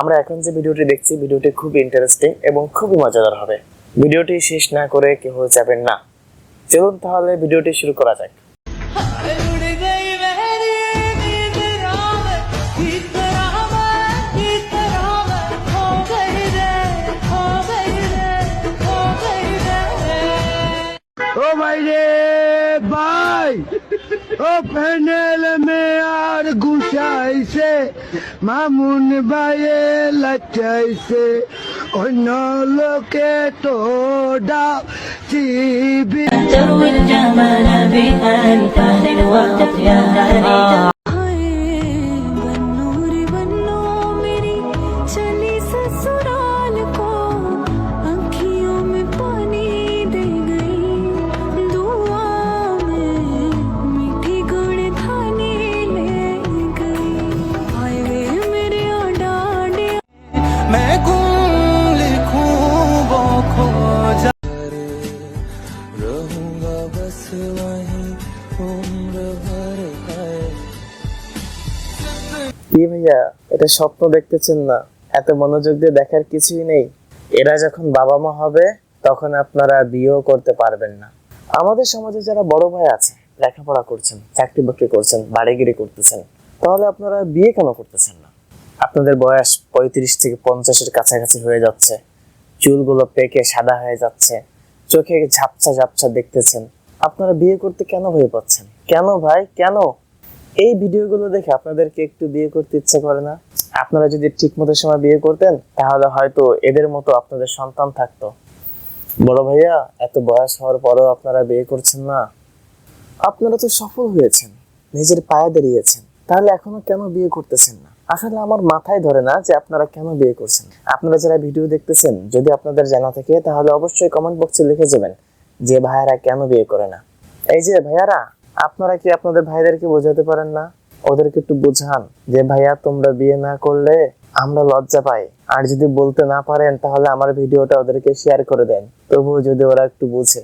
আমরা এখন যে ভিডিওটি দেখছি, ভিডিওটি খুব ইন্টারেস্টিং এবং খুবই মজাদার হবে। ভিডিওটি শেষ না করে কেউ যাবেন না। চলুন তাহলে ভিডিওটি শুরু করা যাক। ও ভাই রে, ভাই! ও প্যানেল মে আর গুছাইছে মামুন ভাইয়ে লাচাইছে অন্য লোকে তো ডাব চিবি تروي الجمال بألفان وتتياري हाय बस वहीं उम्र भर है কি ভাইয়া এটা স্বপ্ন দেখতেছেন না এত মনোযোগ দিয়ে দেখার কিছুই নেই এরা যখন বাবা মা হবে তখন আপনারা বিয়েও করতে পারবেন না আমাদের সমাজে যারা বড় ভাই আছে লেখাপড়া করছেন চাকরি বাকরি করছেন বাড়িগিরি করতেছেন তাহলে আপনারা বিয়ে কেন করতেছেন না আপনাদের বয়স পঁয়ত্রিশ থেকে পঞ্চাশের কাছাকাছি হয়ে যাচ্ছে চুলগুলো পেকে সাদা হয়ে যাচ্ছে চোখে ঝাপসা ঝাপসা দেখতেছেন আপনারা বিয়ে করতে কেন ভয় পাচ্ছেন? কেন ভাই? কেন? এই ভিডিওগুলো দেখে আপনাদেরকে একটু বিয়ে করতে ইচ্ছে করে না? আপনারা যদি ঠিক মতো সময় বিয়ে করতেন, তাহলে হয়তো এদের মতো আপনাদের সন্তান থাকতো। বড় ভাইয়া, এত বয়স হওয়ার পরেও আপনারা বিয়ে করছেন না? আপনারা তো সফল হয়েছেন, নিজের পায়ে দাঁড়িয়েছেন, তাহলে এখনও কেন বিয়ে করতেছেন না? আসলে আমার মাথায় ধরে না যে আপনারা কেন বিয়ে করছেন। আপনারা যারা ভিডিও দেখতেছেন, যদি আপনাদের জানা থাকে, তাহলে অবশ্যই কমেন্ট বক্সে লিখে যাবেন। যে ভাইয়ারা কেন বিয়ে করে না? এই যে ভাইয়ারা, আপনারা কি আপনাদের ভাইদেরকে বোঝাতে পারেন না? ওদেরকে একটু বোঝান যে, ভাইয়া, তোমরা বিয়ে না করলে আমরা লজ্জা পাই। আর যদি বলতে না পারেন, তাহলে আমার ভিডিওটা ওদেরকে শেয়ার করে দেন। তবুও যদি ওরা একটু বুঝে।